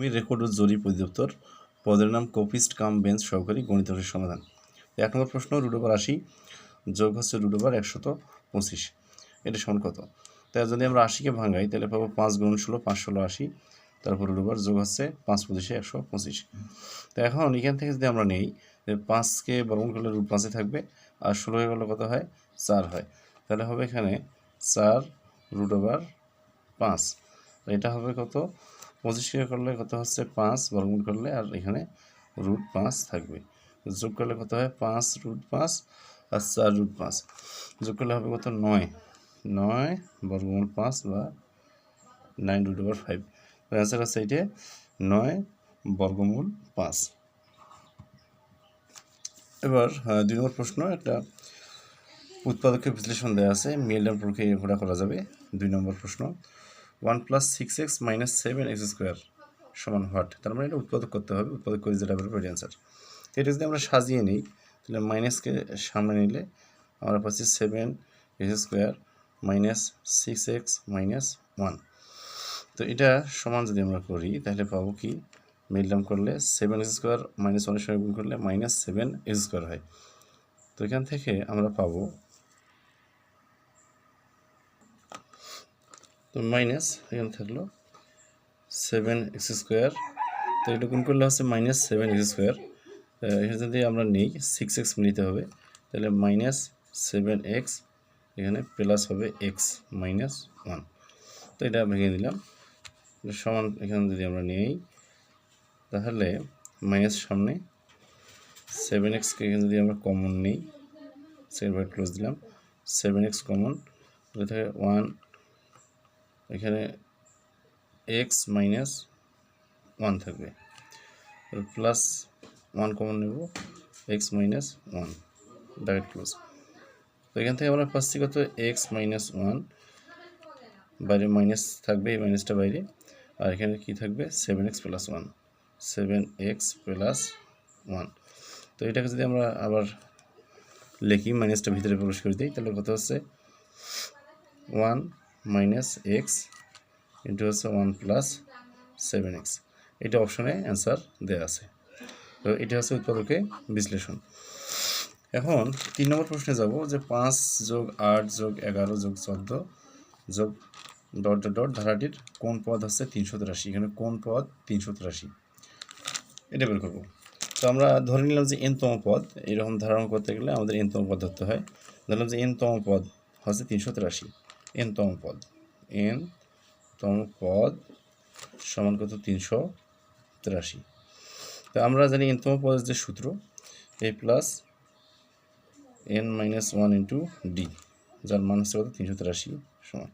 ভূমি রেকর্ড ও জরিপ অধিদপ্তর, পদের নাম কপিস্ট কাম বেঞ্চ সহকারী গণিত সমাধান। এক নম্বর প্রশ্ন রুট ওভার আশি যোগ হচ্ছে রুট ওভার একশত পঁচিশ। এটা সমান কত? তাই যদি আমরা আশিকে ভাঙাই, তাহলে পাবো পাঁচ গুণ ষোলো, পাঁচ ষোলো আশি। তারপর রুট ওভার যোগ হচ্ছে পাঁচ পঁচিশে একশো পঁচিশ। তো এখন এখান থেকে যদি আমরা নেই পাঁচকে বর্গমূল করলে রুট পাঁচে থাকবে, আর ষোলো হয়ে গেলে কত হয়? চার হয়। তাহলে হবে এখানে চার রুট ওভার পাঁচ এটা হবে কত? পঁচিশকে করলে কত হচ্ছে? পাঁচ। বর্গমূল করলে আর এখানে রুট পাঁচ থাকবে। যোগ করলে কত হয়? পাঁচ রুট পাঁচ, আর চার রুট পাঁচ। যোগ করলে হবে কত? নয়। নয় বর্গমূল পাঁচ বা nine root over five answer আছে এটা নয় বর্গমূল পাঁচ। এবার দুই নম্বর প্রশ্ন। একটা উৎপাদকের বিশ্লেষণ দেওয়া আছে। মিলডান প্রক্রিয়া ঘোরা করা যাবে। দুই নম্বর প্রশ্ন। One plus six X minus seven X square সমান হোয়াট? তার মানে এটা উৎপাদক করতে হবে, উৎপাদক করে যেটা পারবে অ্যান্সার এটা যদি আমরা সাজিয়ে নিই, তাহলে মাইনাসকে সামনে নিলে আমরা পাচ্ছি seven X square minus six X minus one. তো এটা সমান যদি আমরা করি, তাহলে পাবো কি? মিলডাম করলে সেভেন এক্স স্কোয়ার মাইনাস ওয়ানের সঙ্গে গুণ করলে মাইনাস সেভেন এক্স স্কোয়ার হয়। তো এখান থেকে আমরা পাবো তো মাইনাস এখানে থাকল সেভেন এক্স স্কোয়ার তো এটা গুণ করলে হচ্ছে মাইনাস সেভেন এক্স স্কোয়ার এখানে যদি আমরা নিই সিক্স এক্স নিতে হবে, তাহলে মাইনাস সেভেন এক্স এখানে প্লাস হবে এক্স মাইনাস ওয়ান তো এটা ভেঙে দিলাম। সমান এখানে যদি আমরা নিই, তাহলে মাইনাস সামনে সেভেন এক্সকে এখানে যদি আমরা কমন নিই ব্র্যাকেট ক্লোজ দিলাম। সেভেন এক্স কমন থাকে ওয়ান এখানে এক্স মাইনাস ওয়ান থাকবে। প্লাস ওয়ান কমন নেব X minus one bracket close তো এখান থেকে আমরা পাচ্ছি কত? এক্স মাইনাস ওয়ান বাইরে মাইনাস থাকবে, এই মাইনাসটা বাইরে। আর এখানে কি থাকবে? Seven X plus one seven X plus one তো এটাকে যদি আমরা আবার লিখি মাইনাসটা ভিতরে প্রবেশ করে দিই, তাহলে কত হচ্ছে? ওয়ান মাইনাস এক্স ইন্টু হচ্ছে ওয়ান প্লাস সেভেন এক্স এটা অপশনে অ্যান্সার দেওয়া আছে। তো এটা হচ্ছে উৎপাদকে বিশ্লেষণ। এখন তিন নম্বর প্রশ্নে যাব যে পাঁচ যোগ আট যোগ এগারো যোগ চোদ্দ যোগ ডট ডট ডট ধারাটির কোন পদ হচ্ছে তিনশো তিরাশি। এখানে কোন পদ তিনশো তিরাশি। এটা বের করব। তো আমরা ধরে নিলাম যে এনতম পদ, এরকম ধারণা করতে গেলে আমাদের এনতম পদ ধরতে হয়। ধরলাম যে এনতম পদ হচ্ছে তিনশো তিরাশি। এনতম পদ। এন তম পদ সমান কত? তিনশো তিরাশি। তো আমরা জানি এনতম পদের যে সূত্র a plus n minus one into d যার মান হচ্ছে কত? তিনশো তিরাশি সমান।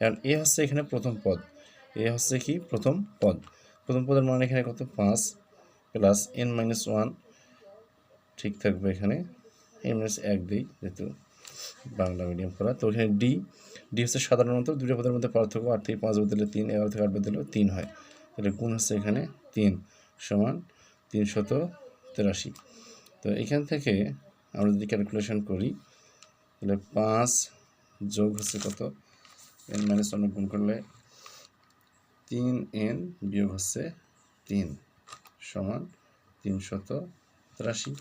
এখন এ হচ্ছে এখানে প্রথম পদ। এ হচ্ছে কি? প্রথম পদ। প্রথম পদের মান এখানে কত? পাঁচ প্লাস এন মাইনাস ওয়ান ঠিক থাকবে এখানে। এন মাইনাস এক দিই, যেহেতু বাংলা মিডিয়াম পড়া তো এখানে ডি ডি হচ্ছে সাধারণত দুটো পদের মধ্যে পার্থক্য আট থেকে পাঁচ বদলে তিন এগারো থেকে আট বদলে তিন হয়। তাহলে গুণ হচ্ছে এখানে তিন সমান তিনশত তেরাশি। তো এখান থেকে আমরা যদি ক্যালকুলেশন করি, তাহলে পাঁচ যোগ হচ্ছে কত? এন মাইনাস ওয়ান গুণ করলে তিন এন বিয়োগ হচ্ছে তিন সমান তিনশত তিরাশি।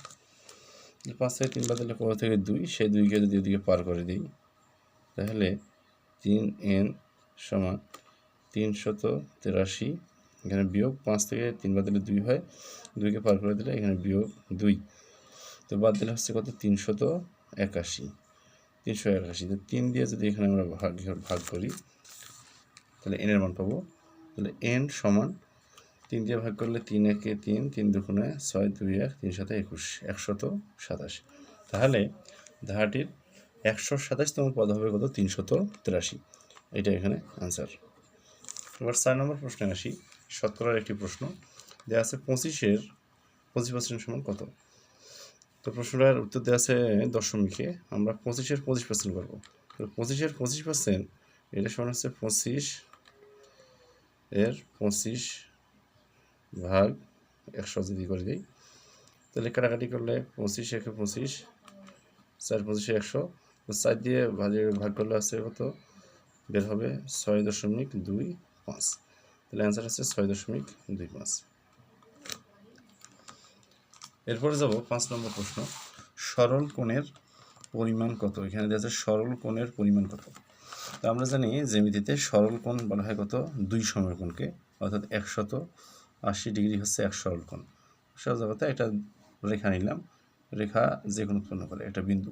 পাঁচ থেকে তিন বাদলে কত থেকে দুই? সেই দুইকে যদি ওদিকে পার করে দিই, তাহলে তিন এন সমান তিনশত তিরাশি, এখানে বিয়োগ পাঁচ থেকে তিন বাদ দিলে দুই হয়, দুইকে পার করে দিলে এখানে বিয়োগ দুই। তো বাদ দিলে হচ্ছে কত? তিনশত একাশি, তিনশো একাশি। তো তিন দিয়ে যদি এখানে আমরা ভাগ ভাগ করি, তাহলে এনের মান পাবো। তাহলে এন সমান তিন দিয়ে ভাগ করলে তিন একে তিন তিন দুগুণে ছয়, দুই এক, তিন সাথে একুশ, একশত সাতাশ। তাহলে ধারাটির একশো সাতাশতম পদ হবে কত? তিনশত তিরাশি। এটা এখানে আনসার এবার চার নম্বর প্রশ্নে আসি। শতকরার একটি প্রশ্ন। দেওয়া আছে পঁচিশের, পঁচিশ পার্সেন্ট সমান কত? তো প্রশ্নটার উত্তর দেওয়া আছে দশমিকে। আমরা পঁচিশের পঁচিশ পার্সেন্ট করব। পঁচিশের পঁচিশ পার্সেন্ট এটা সমান হচ্ছে পঁচিশ এর পঁচিশ ভাগ একশো যদি করে দিই, তাহলে কাটাকাটি করলে পঁচিশ একে পঁচিশ, চার পঁচিশে একশো তো দিয়ে ভাগে ভাগ করলে আছে কত বের হবে ছয় দশমিক দুই পাঁচ। তাহলে অ্যান্সার হচ্ছে ছয় দশমিক দুই পাঁচ। এরপরে যাব পাঁচ নম্বর প্রশ্ন। সরল কোণের পরিমাণ কত? এখানে দেওয়া আছে সরল কোণের পরিমাণ কত? তো আমরা জানি জ্যামিতিতে সরল কোণ বলা হয় কত? দুই সময় কোণকে। অর্থাৎ একশত আশি ডিগ্রি হচ্ছে এক সরল কোণ। সহজ কথা একটা রেখা নিলাম। রেখা যে কোনো উৎপন্ন করে একটা বিন্দু।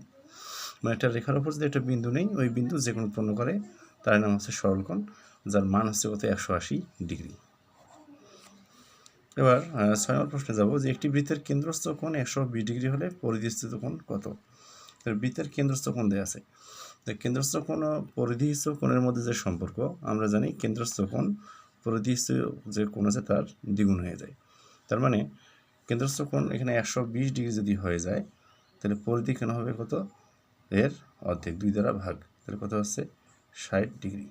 মানে একটা রেখার উপর যদি একটা বিন্দু নেই, ওই বিন্দু যে কোনো উৎপন্ন করে, তার নাম হচ্ছে সরল কোণ যার মান হচ্ছে কত? একশো আশি ডিগ্রি। এবার ছয় নম্বর প্রশ্নে যাব যে একটি বৃত্তের কেন্দ্রস্থ কোণ একশো বিশ ডিগ্রি হলে পরিধিস্থিত কোণ কত? বৃত্তের কেন্দ্রস্থ কোণ দেওয়া আছে। কেন্দ্রস্থ কোণ পরিধিস্থ কোণের মধ্যে যে সম্পর্ক, আমরা জানি কেন্দ্রস্থ কোণ পরিধিস্থ যে কোণ আছে তার দ্বিগুণ হয়ে যায়। তার মানে কেন্দ্রস্থ কোণ এখানে একশো বিশ ডিগ্রি যদি হয়ে যায়, তাহলে পরিধি কেন হবে কত? এর অর্ধেক দুই দ্বারা ভাগ। তাহলে কত হচ্ছে ষাট ডিগ্রি।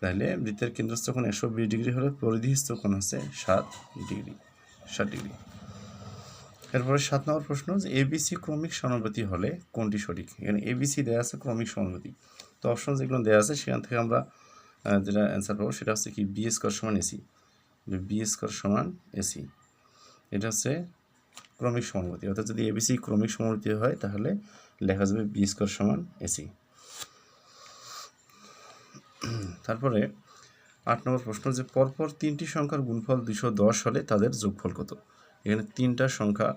তাহলে বৃত্তের কেন্দ্রস্থ কোণ একশো বিশ ডিগ্রি হলে পরিধিস্থ কোণ হচ্ছে সাত ডিগ্রি, ষাট ডিগ্রি। এরপরে সাত নম্বর প্রশ্ন যে এবিসি ক্রমিক সমানুপাতি হলে কোনটি সঠিক? এখানে এবিসি দেওয়া আছে ক্রমিক সমানুপাতি। তো অপশন যেগুলো দেওয়া আছে, সেখান থেকে আমরা যেটা অ্যান্সার পাবো সেটা হচ্ছে কি বি স্কোয়ার সমান এসি বি স্কোয়ার সমান এসি এটা হচ্ছে ক্রমিক সমানুপাতি। অর্থাৎ যদি এবিসি ক্রমিক সমানুপাতি হয় তাহলে লেখা যাবে বি স্কোয়ার সমান এসি তারপরে আট নম্বর প্রশ্ন যে, পরপর তিনটি সংখ্যার গুণফল দুশো দশ হলে তাদের যোগফল কত? এখানে তিনটা সংখ্যা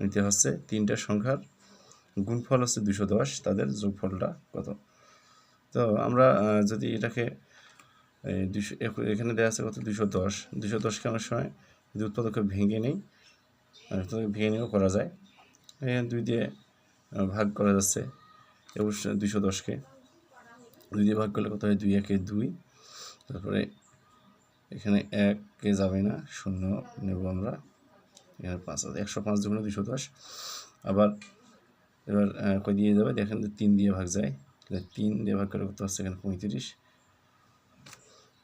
নিতে হচ্ছে, তিনটা সংখ্যার গুণফল হচ্ছে দুশো দশ, তাদের যোগফলটা কত? তো আমরা যদি এটাকে দুশো এখ- এখানে দেওয়া আছে কত? দুশো। দশ দুশো দশকে অনেক সময় যদি উৎপাদকে ভেঙে নেই ভেঙে নিয়েও করা যায় দুই দিয়ে ভাগ করা যাচ্ছে। অবশ্যই দুশো দশকে। দুই দিয়ে ভাগ করলে কত হয়? দুই, একে দুই। তারপরে এখানে একে যাবে না, শূন্য নেব আমরা। এখানে পাঁচ আছে। একশো পাঁচ দুগুণে দুশো দশ। আবার এবার কয় দিয়ে যাবে? দেখেন তিন দিয়ে ভাগ যায়। তিন দিয়ে ভাগ করে কত হচ্ছে? এখানে পঁয়ত্রিশ।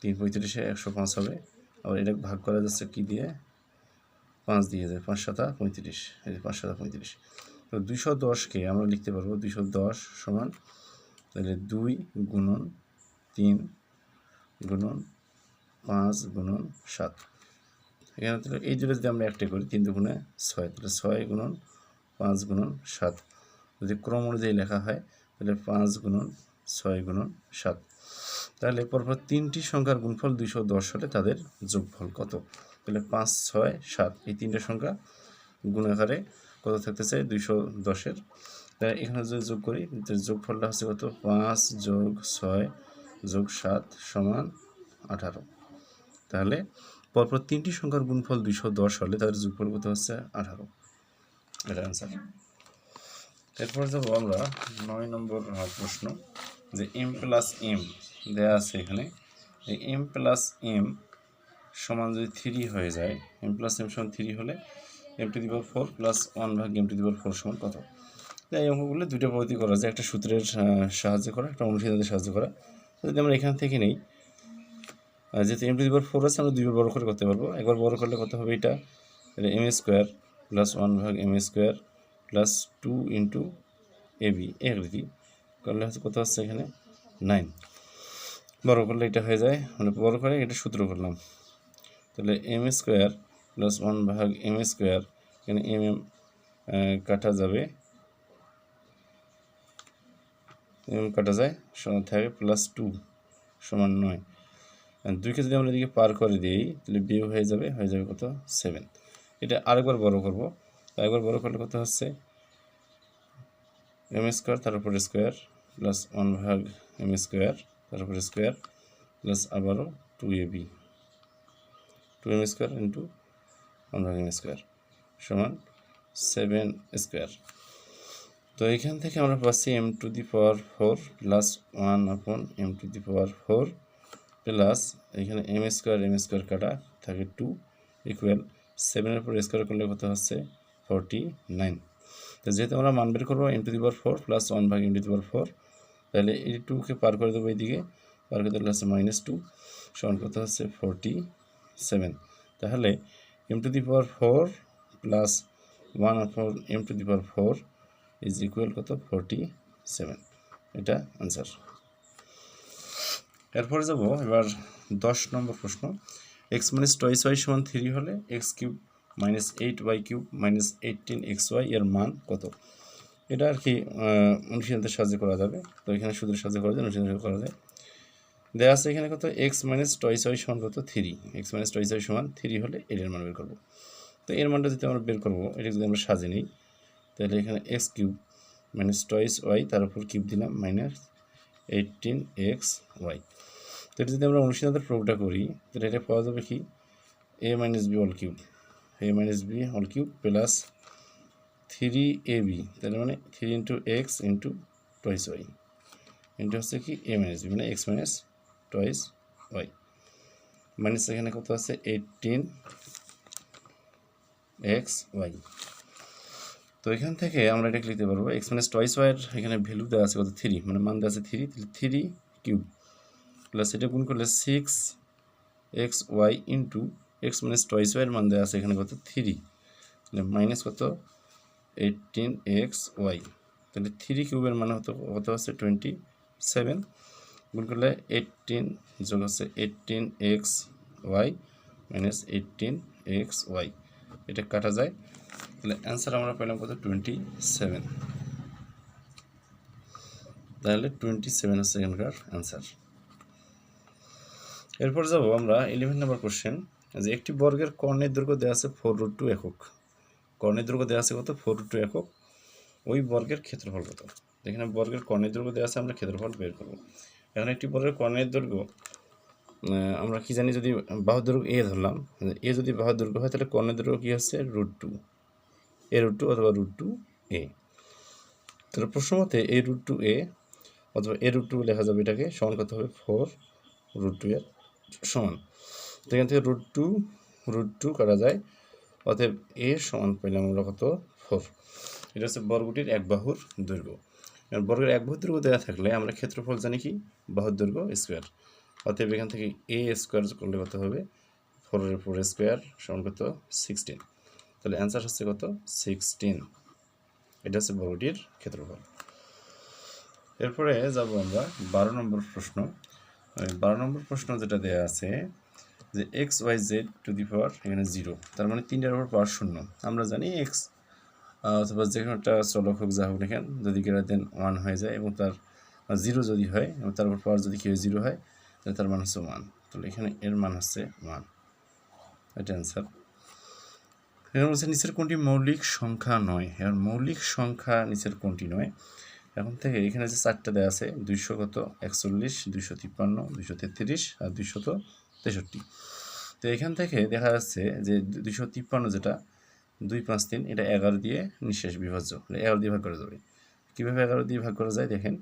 তিন পঁয়ত্রিশে একশো পাঁচ হবে। আবার এটা ভাগ করা যাচ্ছে কি দিয়ে? পাঁচ দিয়ে যায়। পাঁচ সাতা পঁয়ত্রিশ। এই পাঁচ সাতা পঁয়ত্রিশ। তো দুইশো দশকে আমরা লিখতে পারব দুইশো দশ সমান তাহলে দুই গুণন তিন গুণন পাঁচ গুণন সাত। এখানে তাহলে এই দুটো যদি আমরা একটা করি, তিন দুগুণে ছয়, তাহলে ছয় গুণন পাঁচ গুণন সাত। যদি ক্রম অনুযায়ী লেখা হয়, তাহলে পাঁচ গুণন ছয় গুণন সাত। তাহলে পরপর তিনটি সংখ্যার গুণফল দুইশো দশ হলে তাদের যোগফল কত? তাহলে পাঁচ, ছয়, সাত, এই তিনটে সংখ্যা গুণাকারে কত থাকতেছে? দুইশো দশের। তাই এখানে যদি যোগ করি যোগফলটা হচ্ছে কত? পাঁচ যোগ ছয় যোগ সাত সমান আঠারো। তাহলে পরপর তিনটি সংখ্যার গুণফল দুইশো দশ হলে তাদের যোগফল কত হচ্ছে? আঠারো। এটা অ্যান্সার এরপর যাব আমরা নয় নম্বর প্রশ্ন, যে এম প্লাস এম দেওয়া আছে এখানে। এম প্লাস এম সমান যদি থ্রি হয়ে যায় এম প্লাস এম সমান থ্রি হলে m to the power four plus one ভাগ m to the power four সমান কত? তাই এই অঙ্কগুলো দুটো পদ্ধতি করা যায়। একটা সূত্রের সাহায্যে করা, একটা অনুসিদ্ধান্তের সাহায্য করা। যদি আমরা এখান থেকে নেই যেহেতু m to the power four আছে, আমরা দুইবার বড় করে করতে পারব। একবার বড় করলে কত হবে এটা? এটা এম স্কোয়ার প্লাস ওয়ান ভাগ m square plus two into a b একরীতি করলে হচ্ছে কত হচ্ছে এখানে? নাইন বড় করলে এটা হয়ে যায় মানে বড় করে এটা সূত্র করলাম। তাহলে এম স্কোয়ার প্লাস ওয়ান ভাগ এম স্কোয়ার এখানে এম এম কাটা যাবে। এম কাটা যায়, সমান থাকে প্লাস টু সমান নয়। দুইকে যদি আমরা এদিকে পার করে দিই, তাহলে বিয়োগ হয়ে যাবে হয়ে যাবে কত? সেভেন এটা আরেকবার বড় করব। আরেকবার বড় করলে কত হচ্ছে? এম স্কোয়ার তার উপরে স্কোয়ার প্লাস ওয়ান ভাগ এম স্কোয়ার তার স্কোয়ার প্লাস আবারও two a b two m square into one square সমান সেভেন স্কোয়ার। তো এখান থেকে আমরা পাচ্ছি m to the power four plus one upon m to the power four plus এখানে এম স্কোয়ার এম স্কোয়ার কাটা থাকে টু ইকুয়াল সেভেনের উপর স্কোয়ার করলে কত হচ্ছে? Forty nine. তো যেহেতু আমরা মান বের করব m to the power four plus one ভাগ m to the power four, তাহলে এই টুকে পার করে দেবো এইদিকে, পার করে দিলে হচ্ছে মাইনাস টু, সমান কত হচ্ছে? Forty seven. তাহলে m to the power four plus one upon m to the power four is equal কত? ফোরটি সেভেন এটা আনসার এরপরে যাব এবার দশ নম্বর প্রশ্ন। এক্স মাইনাস টয়েস ওয়াই সমান থ্রি হলে x cube minus eight y cube minus eighteen x y এর মান কত? এটা আর কি আহ, অনুশীলনদের সাহায্যে করা যাবে। তো এখানে সুদের সাহায্যে করা যায় অনুশীলনের করা যায়। দেওয়া আছে এখানে কত? এক্স মাইনাস টয়েস ওয়াই সমান কত? Three x minus twice y সমান থ্রি হলে এর মান বের করব। তো এর মানটা যদি আমরা বের করব, এটা যদি আমরা সাজে নিই, তাহলে এখানে x cube minus twice y তার উপর কিউব দিলাম মাইনাস এইটিন এক্স ওয়াই তো এটা যদি আমরা অনুশীলনের প্রয়োগটা করি, তাহলে এটা পাওয়া যাবে কি? A minus b all cube a minus b all cube plus three a b তাহলে মানে three into x into twice y into হচ্ছে কি? এ মাইনাস বি মানে x minus twice, y. Minus এখানে কত আছে? Eighteen x, y. তো এখান থেকে আমরা এটা লিখতে পারব? এক্স মাইনাস টয়েস ওয়াইয়ের এখানে ভ্যালু দেওয়া আছে কত? থ্রি। মানে মান দেওয়া আছে থ্রি, তাহলে থ্রি কিউব। প্লাস এটা গুণ করলে six x y into x minus twice ওয়াইয়ের মান দেওয়া আছে এখানে কত? থ্রি। তাহলে মাইনাস কত? Eighteen x y. তাহলে থ্রি কিউবের মানে হতো কত আছে? Twenty seven. গুণ করলে এইটিন যোগ আছে eighteen x y minus eighteen x y এটা কাটা যায়। তাহলে অ্যান্সার আমরা পেলাম কত? টোয়েন্টি সেভেন তাহলে টোয়েন্টি সেভেন হচ্ছে এখানকার অ্যান্সার এরপর যাব আমরা ইলেভেন নাম্বার কোশ্চেন যে একটি বর্গের কর্ণের দৈর্ঘ্য দেওয়া আছে ফোর রুট টু একক। কর্ণের দৈর্ঘ্য দেওয়া আছে কত? ফোর রুট টু একক। ওই বর্গের ক্ষেত্রফল কত? এখানে বর্গের কর্ণের দৈর্ঘ্য দেওয়া আছে, আমরা ক্ষেত্রফল বের করব। এখন একটি বর্গের কর্ণের দৈর্ঘ্য আমরা কি জানি যদি বাহুর দৈর্ঘ্য এ ধরলাম এ যদি বাহুর দৈর্ঘ্য হয়, তাহলে কর্ণের দৈর্ঘ্য কী হচ্ছে? Root two. A root two অথবা রুট টু এ। তাহলে প্রশ্ন মতে এ রুট টু এ অথবা এ রুট টু লেখা যাবে এটাকে, সমান কত হবে ফোর রুট টু এর সমান। তো এখান থেকে রুট টু রুট টু করা যায়, অতএব এ সমান পেলাম আমরা কত? ফোর। এটা হচ্ছে বর্গটির এক বাহুর দৈর্ঘ্য এবার বর্গের এক বাহুর দৈর্ঘ্য দেওয়া থাকলে আমরা ক্ষেত্রফল জানি কি? বাহুর দৈর্ঘ্য স্কোয়ার। অতএব এখান থেকে এ স্কোয়ার করলে কত হবে? ফোরের ফোর স্কোয়ার সমান কত? সিক্সটিন তাহলে অ্যান্সার হচ্ছে কত? সিক্সটিন এটা হচ্ছে বর্গটির ক্ষেত্রফল। এরপরে যাব আমরা বারো নম্বর প্রশ্ন। বারো নম্বর প্রশ্ন যেটা দেওয়া আছে যে x y z to the power এখানে জিরো তার মানে তিনটার উপর পাওয়ার শূন্য। আমরা জানি এক্স অথবা যে কোনো একটা চলক হোক, যা হোক দেখেন যদি গ্রেটার দেন ওয়ান হয়ে যায় এবং তার জিরো যদি হয়, এবং তার উপর পাওয়ার যদি কেউ জিরো হয়, তাহলে তার মান হচ্ছে ওয়ান তাহলে এখানে এর মান হচ্ছে ওয়ান এটা অ্যান্সার এখানে বলছে নিচের কোনটি মৌলিক সংখ্যা নয়? এর মৌলিক সংখ্যা নিচের কোনটি নয়? এখন থেকে এখানে যে চারটা দেওয়া আছে, দুইশো কত? একচল্লিশ, দুইশো তিপ্পান্ন, দুইশো তেত্রিশ আর দুইশত তেষট্টি। তো এখান থেকে দেখা যাচ্ছে যে দুইশো তিপ্পান্ন যেটা দুই পাঁচ তিন, এটা এগারো দিয়ে নিঃশেষ বিভাজ্য এগারো দিয়ে ভাগ করা যাবে। কীভাবে এগারো দিয়ে ভাগ করা যায় দেখেন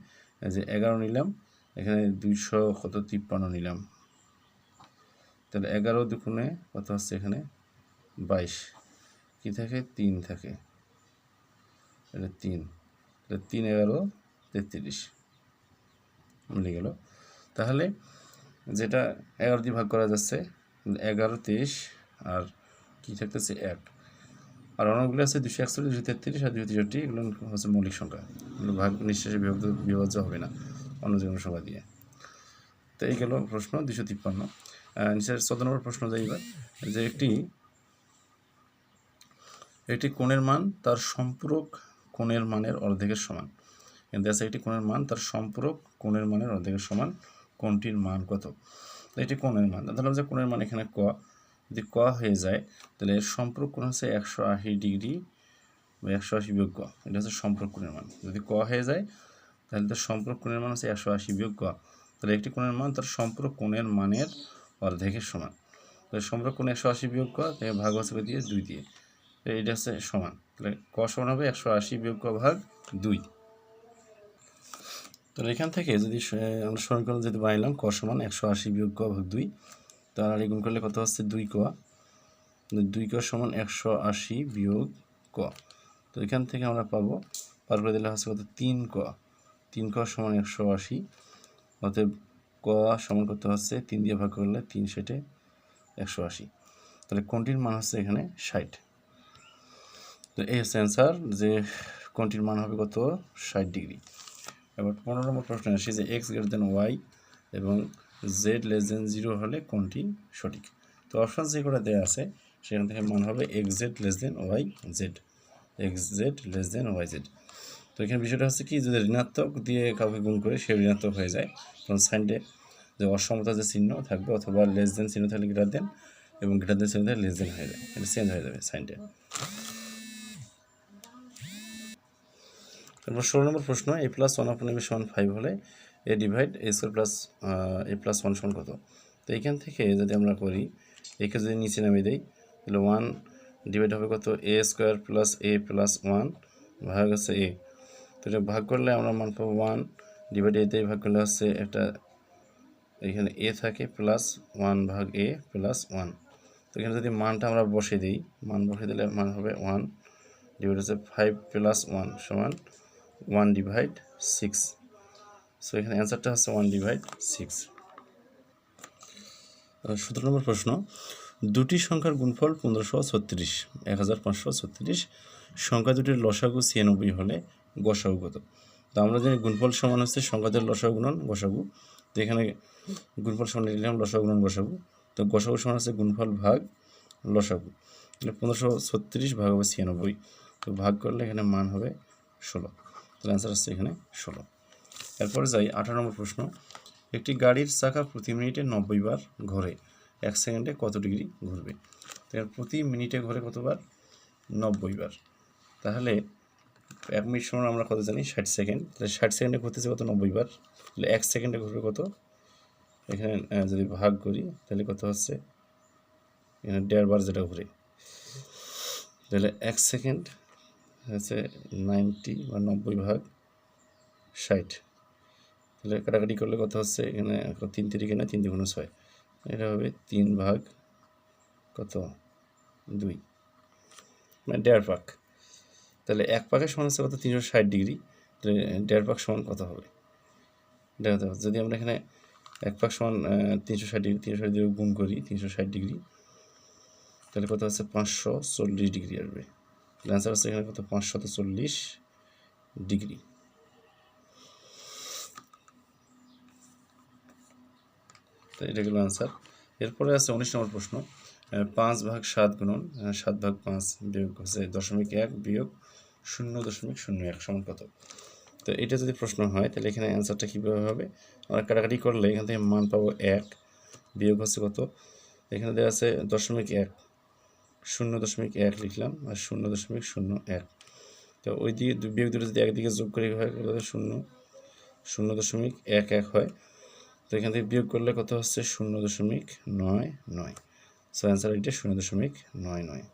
যে এগারো নিলাম, এখানে দুইশো কত তিপ্পান্ন নিলাম। তাহলে এগারো দুগুণে কত হচ্ছে এখানে? বাইশ। কী থাকে? তিন থাকে। এটা তিন। এটা তিন এগারো, তেত্রিশ। মিলে গেল। তাহলে যেটা এগারো দিয়ে ভাগ করা যাচ্ছে, এগারো, তেইশ, আর কী থাকতেছে? এক। আর অনেকগুলো আছে দুশো একচল্লিশ, দুশো তেত্রিশ আর দুশো তেষট্টি, এগুলো হচ্ছে মৌলিক সংখ্যা। ভাগ নিঃশ্বাসে বিভক্ত, বিভাজ্য হবে না অন্য যে কোনো সংখ্যা দিয়ে। তো এই গেল প্রশ্ন দুশো তিপ্পান্ন। নিচের চোদ্দ নম্বর প্রশ্ন যাই এবার, যে একটি একটি কোণের মান তার সম্পূরক কোণের মানের অর্ধেকের সমান। কিন্তু আছে একটি কোণের মান তার সম্পূরক কোণের মানের অর্ধেকের সমান। কোনটির মান কত? এটি কোণের মান। ধরলাম যে কোণের মান এখানে ক যদি ক হয়ে যায়, তাহলে এর সম্পর্ক কোণ হচ্ছে একশো আশি ডিগ্রি বা একশো আশি বিয়োগ ক। এটা হচ্ছে সম্পর্ক কোণের মান। যদি ক হয়ে যায়, তাহলে তার সম্পর্ক কোণের মান হচ্ছে একশো আশি বিয়োগ ক। তাহলে একটি কোণের মান তার সম্পর্ক কোণের মানের অর্ধেকের সমান। তাহলে সম্পর্ক কোণ একশো আশি বিয়োগ ক ভাগ হচ্ছে দিয়ে? দুই দিয়ে। এটা হচ্ছে সমান। তাহলে ক সমান হবে একশো আশি বিয়োগ ভাগ দুই। তাহলে এখান থেকে যদি আমরা সমীকরণ যদি বানাইলাম, ক সমান একশো আশি বিয়োগ ভাগ দুই। তার গুণ করলে কত হচ্ছে? দুই ক। দুই ক সমান একশো আশি বিয়োগ ক। তো এখান থেকে আমরা পাবো, পার করে দিলে হচ্ছে কত? তিন ক। তিন ক সমান একশো আশি। অতএব ক সমান কত হচ্ছে? তিন দিয়ে ভাগ করলে তিন সেটে একশো আশি। তাহলে কোনটির মান হচ্ছে এখানে ষাট? তো এই হচ্ছে অ্যান্সার যে কোনটির মান হবে কত? ষাট ডিগ্রি। এবার পনেরো নম্বর প্রশ্ন আসি যে এক্স গ্রেটার দেন ওয়াই এবং জেড লেস দেন জিরো হলে কোনটি? সঠিক। তো অপশান যে করে দেওয়া আছে, সেখান থেকে মান হবে x z less than y z x z less than y z তো এখানে বিষয়টা হচ্ছে কি, যদি ঋণাত্মক দিয়ে কাউকে গুণ করে সে ঋণাত্মক হয়ে যায়, তখন সাইনটে যে অসমতা যে চিহ্ন থাকবে, অথবা লেস দেন চিহ্ন থাকলে গ্রেটার দেন এবং গ্রেটার দেন চিহ্ন থাকলে লেস দেন হয়ে যায়। এটা চেঞ্জ হয়ে যাবে সাইনডে তারপর ষোলো নম্বর প্রশ্ন a plus one upon five হলে a divide a square plus a plus one সমান কত? তো এখান থেকে যদি আমরা করি, একে যদি নিচে নামিয়ে দিই, তাহলে ওয়ান ডিভাইড হবে কত? A square plus a plus one ভাগ হচ্ছে এ তো এটা ভাগ করলে আমরা মান পাবো ওয়ান ডিভাইড এতে ভাগ করলে হচ্ছে একটা, এখানে এ থাকে প্লাস ওয়ান ভাগ এ প্লাস ওয়ান তো এখানে যদি মানটা আমরা বসিয়ে দিই, মান বসিয়ে দিলে মান হবে ওয়ান ডিভাইড হচ্ছে ফাইভ প্লাস ওয়ান সমান ওয়ান ডিভাইড সিক্স সো এখানে অ্যান্সারটা হচ্ছে ওয়ান ডিভাইড সিক্স সতেরো নম্বর প্রশ্ন, দুটি সংখ্যার গুণফল পনেরোশো ছত্রিশ এক হাজার পাঁচশো ছত্রিশ, সংখ্যা দুটির লসাগু ছিয়ানব্বই হলে গসাগু কত? তো আমরা জানি গুণফল সমান হচ্ছে সংখ্যা দুটির লসাগু গুণন গসাগু। তো এখানে গুণফল সমান লিখলাম লসাগু গুণন গসাগু। তো গসাগু সমান হচ্ছে গুণফল ভাগ লসাগু। তাহলে পনেরোশো ছত্রিশ ভাগ হবে ছিয়ানব্বই। তো ভাগ করলে এখানে মান হবে ষোলো। তাহলে অ্যান্সার হচ্ছে এখানে ষোলো। এরপরে যাই আঠারো নম্বর প্রশ্ন। একটি গাড়ির চাকা প্রতি মিনিটে নব্বই বার ঘোরে, এক সেকেন্ডে কত ডিগ্রি ঘুরবে? তো এর প্রতি মিনিটে ঘোরে কতবার নব্বই বার। তাহলে এক মিনিট সময় আমরা কত জানি? ষাট সেকেন্ড। তাহলে ষাট সেকেন্ডে ঘুরতেছে কত? নব্বই বার। তাহলে এক সেকেন্ডে ঘুরবে কত? এখানে যদি ভাগ করি, তাহলে কত হচ্ছে? এখানে দেড় বার যেটা ঘুরে। তাহলে এক সেকেন্ড হচ্ছে নাইনটি বা নব্বই ভাগ ষাট। তাহলে কাটাকাটি করলে কত হচ্ছে এখানে তিন তিরিকে না তিন দুগুণ ছয়। এটা হবে তিন ভাগ কত? দুই। মানে দেড় পাক তাহলে এক পাকের সমান হচ্ছে কত? তিনশো ষাট ডিগ্রি। তাহলে দেড় পাক সমান কত হবে? হবে। যদি আমরা এখানে এক পাক সমান তিনশো ষাট ডিগ্রি, তিনশো ষাট ডিগ্রি গুণ করি, তিনশো ষাট ডিগ্রি, তাহলে কত হচ্ছে? পাঁচশো চল্লিশ ডিগ্রি আসবে। অ্যান্সার হচ্ছে এখানে কত? পাঁচশত চল্লিশ ডিগ্রি। তো এটা গেল আনসার এরপরে আছে উনিশ নম্বর প্রশ্ন পাঁচ ভাগ সাত গুণন সাত ভাগ পাঁচ বিয়োগ হচ্ছে দশমিক এক বিয়োগ শূন্য দশমিক শূন্য এক সমান কত? তো এটা যদি প্রশ্ন হয়, তাহলে এখানে অ্যান্সারটা কীভাবে হবে? আমরা কাটাকাটি করলে এখান থেকে মান পাবো এক, বিয়োগ হচ্ছে কত? এখানে দেওয়া আছে দশমিক এক, শূন্য দশমিক এক লিখলাম, আর শূন্য দশমিক শূন্য এক। তো ওই দিকে বিয়োগ দুটো যদি একদিকে যোগ করে, হয় শূন্য শূন্য দশমিক এক এক হয়। তো এখান থেকে বিয়োগ করলে কত হচ্ছে শূন্য দশমিক নয় নয়। সো অ্যান্সার এটা শূন্য দশমিক নয় নয়।